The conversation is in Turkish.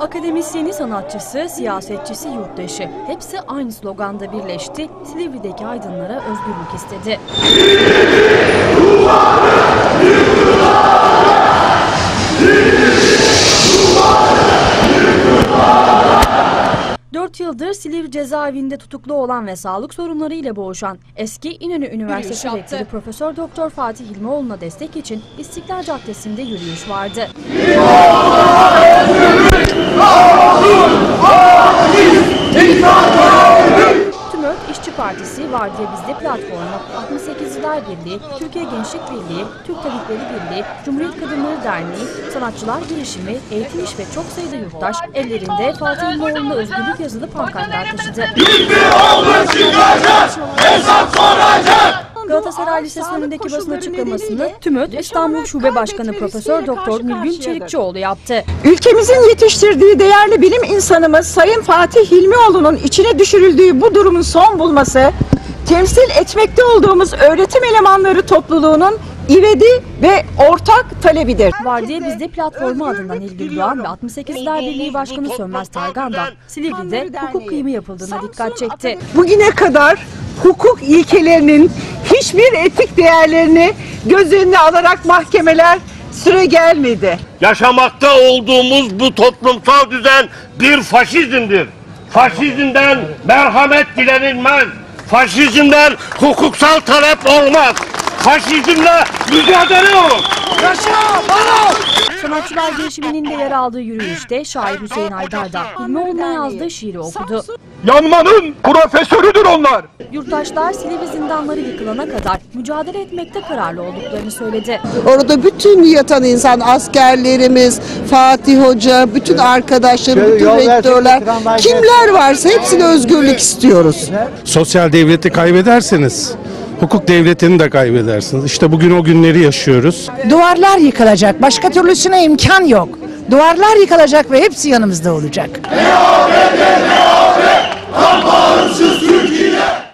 Akademisyeni, sanatçısı, siyasetçisi, yurttaşı hepsi aynı sloganda birleşti. Silivri'deki aydınlara özgürlük istedi. Dört yıldır Silivri cezaevinde tutuklu olan ve sağlık sorunlarıyla boğuşan eski İnönü Üniversitesi yaptı. Rektörü Profesör Doktor Fatih Hilmioğlu'na destek için İstiklal Caddesi'nde yürüyüş vardı. TÜMÖK Partisi, Vardiya Bizde Platformu, 68'ler Birliği, Türkiye Gençlik Birliği, Türk Tabipleri Birliği, Cumhuriyet Kadınları Derneği, Sanatçılar Girişimi, Eğitim İş ve çok sayıda yurttaş ellerinde Fatih İlmoğlu'na özgürlük yazılı pankartlar taşıdı. Galatasaray Lisesi önündeki basın açıklamasını TÜMÖD İstanbul Şube Başkanı Profesör Doktor Nilgün Çelikçioğlu yaptı. Ülkemizin yetiştirdiği değerli bilim insanımız Sayın Fatih Hilmioğlu'nun içine düşürüldüğü bu durumun son bulması, temsil etmekte olduğumuz öğretim elemanları topluluğunun ivedi ve ortak talebidir. Vardiya Bizde Platformu adından Nilgün Doğan ve 68'ler Birliği Başkanı Sönmez Targan da Silivri'de hukuk kıyımı yapıldığına dikkat çekti. Bugüne kadar hukuk ilkelerinin hiçbir etik değerlerini göz önüne alarak mahkemeler süre gelmedi. Yaşamakta olduğumuz bu toplumsal düzen bir faşizmdir. Faşizmden merhamet dilenilmez. Faşizmden hukuksal talep olmaz. Faşizmle mücadele olur. Sanatçılar girişiminin de yer aldığı yürüyüşte şair Hüseyin Aydar da İlmioğlu'na yazdığı şiiri okudu. Yanmanın profesörüdür onlar. Yurttaşlar Silivri zindanları yıkılana kadar mücadele etmekte kararlı olduklarını söyledi. Orada bütün yatan insan, askerlerimiz, Fatih Hoca, bütün arkadaşlarım, bütün rektörler, kimler varsa hepsine özgürlük istiyoruz. Sosyal devleti kaybederseniz hukuk devletini de kaybedersiniz. İşte bugün o günleri yaşıyoruz. Duvarlar yıkılacak. Başka türlüsüne imkan yok. Duvarlar yıkılacak ve hepsi yanımızda olacak.